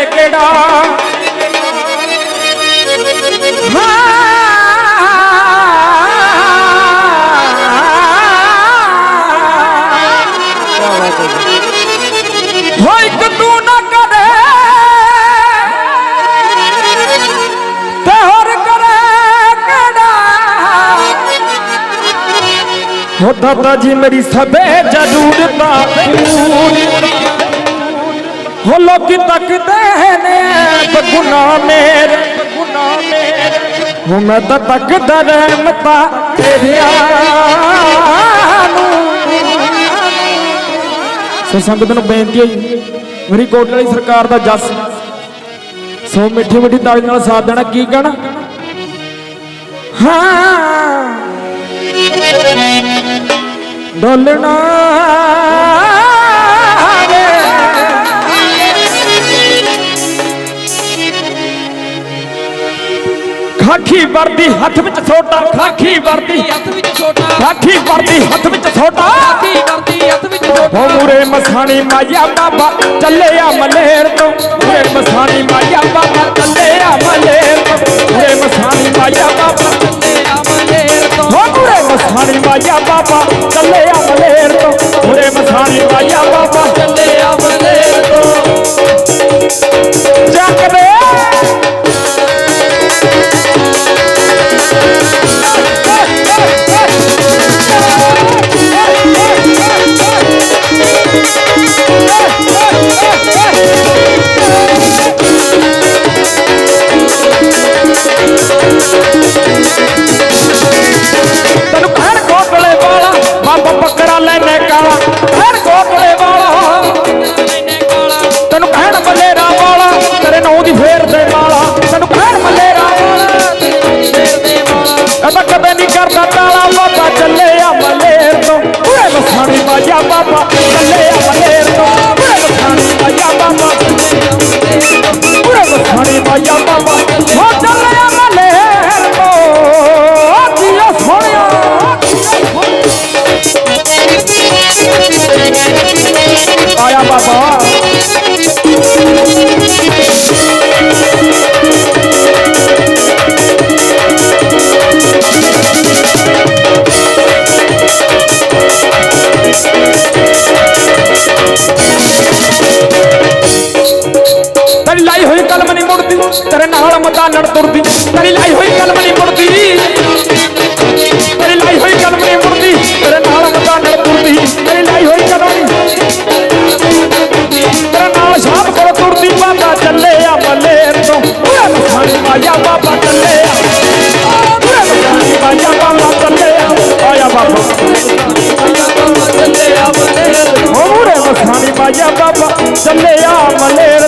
ਲੈਂਦੇ ਕਿਹੜਾ? ਹੋ ਇੱਕ ਨਾ ਕਰੇ ਤੇ ਹੋਰ ਕਰੇ ਕਿਹੜਾ? ਹੋ ਦਾਦਾ ਜੀ ਮੇਰੀ ਸਭੇ ਜ਼ਰੂਰਤਾਂ ਪੂਰੀ ਹੋ ਲੋਕੀ ਤੱਕਦੇ ਨੇ ਬਗੁਨਾ ਮੇਰੇ ਬਗੁਨਾ ਮੇਰੇ। ਹੋ ਮੈਂ ਤਾਂ ਤੱਕਦਾ ਰਹਿਮਤਾਂ ਤੇਰੀਆਂ ਸੋ ਸੰਗਤ ਨੂੰ ਬੇਨਤੀ ਹੈ ਮੇਰੀ ਕੋਟ ਵਾਲੀ ਸਰਕਾਰ ਦਾ ਜੱਸ। ਸੋ ਮਿੱਠੀ ਮਿੱਠੀ ਤਾਲੀ ਨਾਲ ਸਾਥ ਦੇਣਾ, ਕੀ ਕਹਿਣਾ? ਹਾਂ। ਡੋਲਣਾ। ਖਾਖੀ ਵਰਦੀ ਹੱਥ ਵਿੱਚ ਛੋਟਾ, ਖਾਖੀ ਵਰਦੀ। ਹੱਥ ਵਿੱਚ ਛੋਟਾ ਖਾਖੀ ਵਰਦੀ ਹੱਥ ਵਿੱਚ ਛੋਟਾ। ਹਾਥੀ ਵਰਦੀ ਹੱਥ ਵਿੱਚ ਛੋਟਾ ਹੋ ਮੂਰੇ ਮਸਾਣੀ ਮਾਇਆ ਬਾਬਾ ਚੱਲਿਆ ਮਲੇਰ ਤੋਂ। ਮੂਰੇ ਮਸਾਣੀ ਮਾਇਆ ਬਾਬਾ ਚੱਲਿਆ ਮਲੇਰ ਤੋਂ। ਮੂਰੇ ਮਸਾਣੀ ਮਾਇਆ ਬਾਬਾ ਤੇ ਅਮਲੇਰ ਤੋਂ। ਹੋ ਮੂਰੇ ਮਸਾਣੀ ਮਾਇਆ ਬਾਬਾ ਚੱਲਿਆ ਮਲੇਰ ਤੋਂ। ਮੂਰੇ ਮਸਾਣੀ ਮਾਇਆ ਬਾਬਾ, ਚੱਲੇ ਅਮਲੇਰ ਤੋਂ। ਚੱਕਦੇ ਤੈਨੂੰ तल में कम ਹੋਈ ਕਲਮ ਨਹੀਂ ਮੁੜਦੀ, ਤੇਰੇ ਨਾਲ ਮਤਾ ਨੜ ਤੁਰਦੀ। ਤੇਰੀ ਲਾਈ ਹੋਈ ਕਲਮ ਨਹੀਂ ਮੁੜਦੀ। ਤੇਰੀ ਲਾਈ ਹੋਈ ਕਲਮ ਨਹੀਂ ਮੁੜਦੀ, ਤੇਰੇ ਨਾਲ ਮਤਾ ਨੜ ਤੁਰਦੀ। ਤੇਰੀ ਲਾਈ ਹੋਈ ਕਲਮ ਨਹੀਂ ਤੇਰੇ ਨਾਲ ਸ਼ਾਮ ਕੋਲ ਤੁਰਦੀ, ਬਾਬਾ ਚੱਲੇ ਆ ਮਲੇਰ ਤੋਂ ਓਏ ਮਸਾਣੀ ਮਾਇਆ ਬਾਬਾ ਚੱਲੇ ਆ। ਓਏ ਮਸਾਣੀ ਮਾਇਆ ਬਾਬਾ ਚੱਲੇ ਆ। ਆਇਆ ਬਾਬਾ। ਚੱਲੇ ਅਮਲੇਰ ਤੋਂ ਓਰੇ ਮਸਾਣੀ ਮਾਇਆ ਬਾਬਾ ਚੱਲੇ ਆ ਮਲੇਰ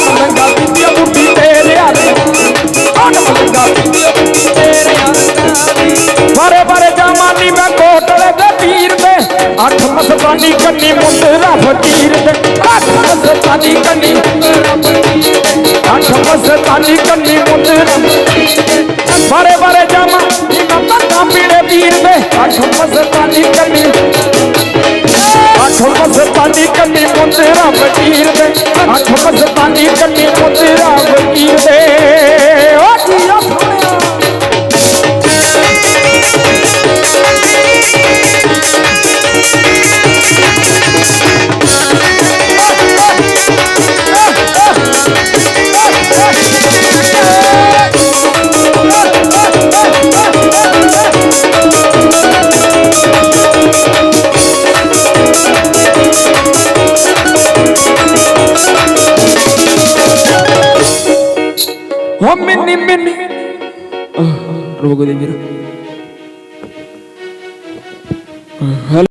ਮਲੰਗਾ ਪੀਤੀ ਉਹ ਬੁੱਢੀ ਤੇਰੇ ਅਰਗਾਂ ਘਟ ਮਲੰਗਾ ਪੀਤੀ ਉਹ ਬੁੱਢੀ ਤੇਰੇ ਬਾਰੇ ਬਾਰੇ ਜਾਮਾਨੀ ਮੈਂ ਕੋਟਲੇ ਦੇ ਪੀਰ ਦੇ ਅੱਠ ਮਸਤਾਨੀ ਕੰਨੀ ਮੁੰਦਰਾ ਫਕੀਰ ਦੇ ਅੱਠ ਮਸਤਾਨੀ ਕੰਨੀ ਅੱਠ ਮਸਤਾਨੀ ਕੰਨੀ ਮੁੰਦਰਾ ਬਾਰੇ ਬਾਰੇ ਜਾਮਾਨੀ ਮੈਂ ਪੱਕਾ ਪੀੜੇ ਪੀਰ ਦੇ ਅੱਠ ਮਸਤਾਨੀ ਕੰਨੀ। ਅੱਠ ਮਸਤਾਨੀ ਕੰਨੀ ਮੁੰਦਰਾ ਫਕੀਰ ਦੇ ਅੱਠ ਮਸਤਾਨੀ ਕੰਨੀ ਮੁੰਦਰਾ ಒಮ್ಮೆ ನಿಮ್ಮೆ ಹೋಗೋದೇವಿರು ಹಲೋ.